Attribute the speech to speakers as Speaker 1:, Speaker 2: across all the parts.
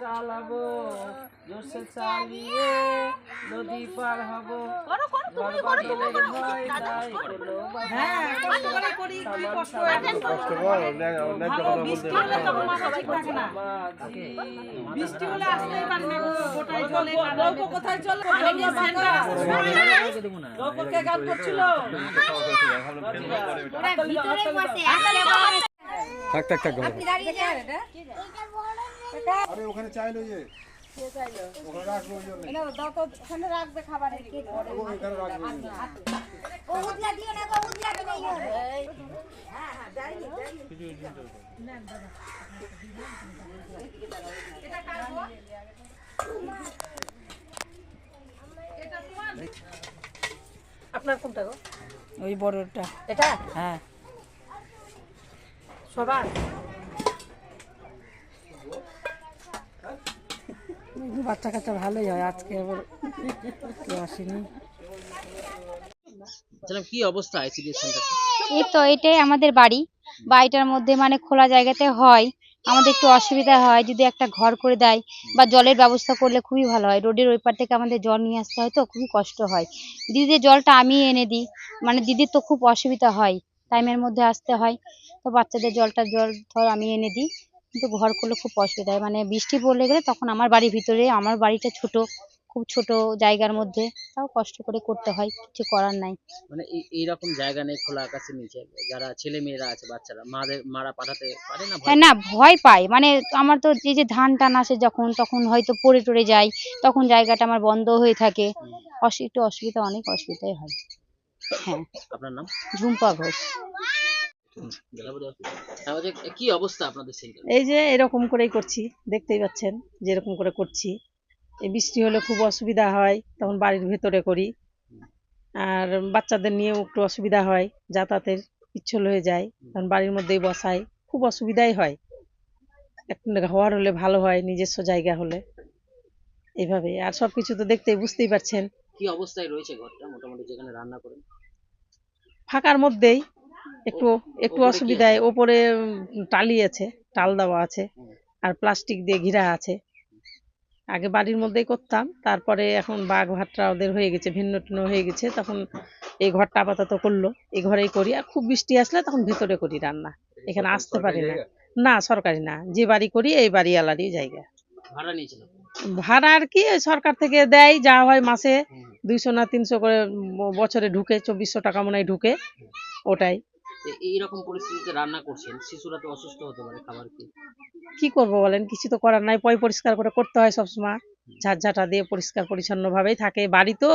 Speaker 1: চালাবো জোরসে চালিয়ে নদী পার হব
Speaker 2: হ্যাঁ গান করছিল
Speaker 3: থাক থাক থাক আরে ওখানে চাইলো যে।
Speaker 2: আপনার কোনটা গো?
Speaker 4: ওই বড়টা।
Speaker 2: এটা?
Speaker 4: হ্যাঁ।
Speaker 2: সবার?
Speaker 4: বাচ্চা কাচ্চা ভালোই হয় আজকে আবার কেউ আসেনি।
Speaker 5: কি অবস্থা আইসিডিএস সেন্টারটা?
Speaker 6: এই তো এটাই আমাদের বাড়ি। বাড়িটার মধ্যে মানে খোলা জায়গাতে হয়। আমাদের একটু অসুবিধা হয় যদি একটা ঘর করে দেয় বা জলের ব্যবস্থা করলে খুবই ভালো হয়। রোডের ওই পার থেকে আমাদের জল নিয়ে আসতে হয় তো খুবই কষ্ট হয়। দিদিদের জলটা আমি এনে দিই মানে দিদির তো খুব অসুবিধা হয়। টাইমের মধ্যে আসতে হয়। তো বাচ্চাদের জলটা জল ধর আমি এনে দিই। কিন্তু ঘর করলে খুব অসুবিধা হয়। মানে বৃষ্টি পড়লে গেলে তখন আমার বাড়ির ভিতরে আমার বাড়িটা ছোট খুব ছোট জায়গার মধ্যে তাও কষ্ট করে করতে হয় কিছু করার নাই।
Speaker 5: মানে এই এইরকম জায়গা নেই খোলা আকাশের নিচে যারা ছেলে মেয়েরা আছে বাচ্চারা মাদের মারা পাঠাতে পারে না ভয়?
Speaker 6: হ্যাঁ না ভয় পাই মানে আমার তো এই যে ধান টান আসে যখন তখন হয়তো পড়ে টরে যায় তখন জায়গাটা আমার বন্ধ হয়ে থাকে। একটু অসুবিধা অনেক অসুবিধাই হয়। হ্যাঁ।
Speaker 5: আপনার নাম?
Speaker 6: ঝুম্পা ঘোষ।
Speaker 5: কি। অবস্থা আপনাদের
Speaker 2: এই যে এরকম করেই করছি দেখতেই পাচ্ছেন যেরকম করে করছি। এই বৃষ্টি হলে খুব অসুবিধা হয় তখন বাড়ির ভেতরে করি। আর বাচ্চাদের নিয়েও একটু অসুবিধা হয় যাতায়াতের পিচ্ছল হয়ে যায় তখন বাড়ির মধ্যেই বসাই। খুব অসুবিধাই হয়। একটা ঘর হলে ভালো হয় নিজস্ব জায়গা হলে। এইভাবে। আর সব কিছু তো দেখতেই বুঝতেই পারছেন।
Speaker 5: কি অবস্থায় রয়েছে ঘরটা? মোটামুটি যেখানে রান্না করেন?
Speaker 2: ফাঁকার মধ্যেই। একটু একটু অসুবিধায় ওপরে টালি আছে টাল দেওয়া আছে আর প্লাস্টিক দিয়ে ঘিরা আছে। আগে বাড়ির মধ্যেই করতাম তারপরে এখন বাঘ ভাটরা ওদের হয়ে গেছে ভিন্ন টিন্ন হয়ে গেছে তখন এই ঘরটা আপাতত করল এই ঘরেই করি আর খুব বৃষ্টি আসলে তখন ভেতরে করি রান্না এখানে আসতে পারি না। না সরকারি না যে বাড়ি করি এই বাড়ি আলারই জায়গা।
Speaker 5: ভাড়া
Speaker 2: আর কি সরকার থেকে দেয় যা হয় মাসে দুইশো না তিনশো করে বছরে ঢুকে চব্বিশশো টাকা মনে হয় ঢুকে ওটাই।
Speaker 5: এইরকম পরিস্থিতিতে রান্না করছেন শিশুরা তো অসুস্থ হতে পারে খাবার কি
Speaker 2: কি করব বলেন? কিছু তো করার নাই পয় পরিষ্কার করে করতে হয় সবসময়। ঝাঁঝাটা দিয়ে পরিষ্কার পরিচ্ছন্ন ভাবেই থাকে বাড়ি তো।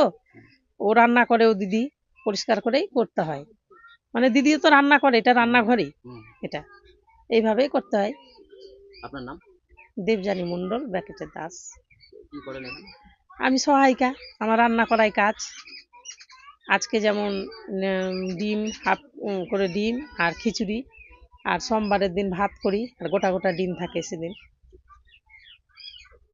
Speaker 2: ও রান্না করে ও দিদি পরিষ্কার করেই করতে হয়। মানে দিদিও তো রান্না করে এটা রান্নাঘরেই
Speaker 5: হুম।
Speaker 2: এটা। এইভাবেই করতে হয়।
Speaker 5: আপনার নাম?
Speaker 2: দেবযানী মণ্ডল ব্যাকেটের দাস।
Speaker 5: কি করেন
Speaker 2: আমি সহায়িকা আমার রান্না করাই কাজ। আজকে যেমন ডিম, হাফ করে ডিম আর খিচুড়ি আর সোমবারের দিন ভাত করি আর গোটা গোটা ডিম থাকে সেদিন।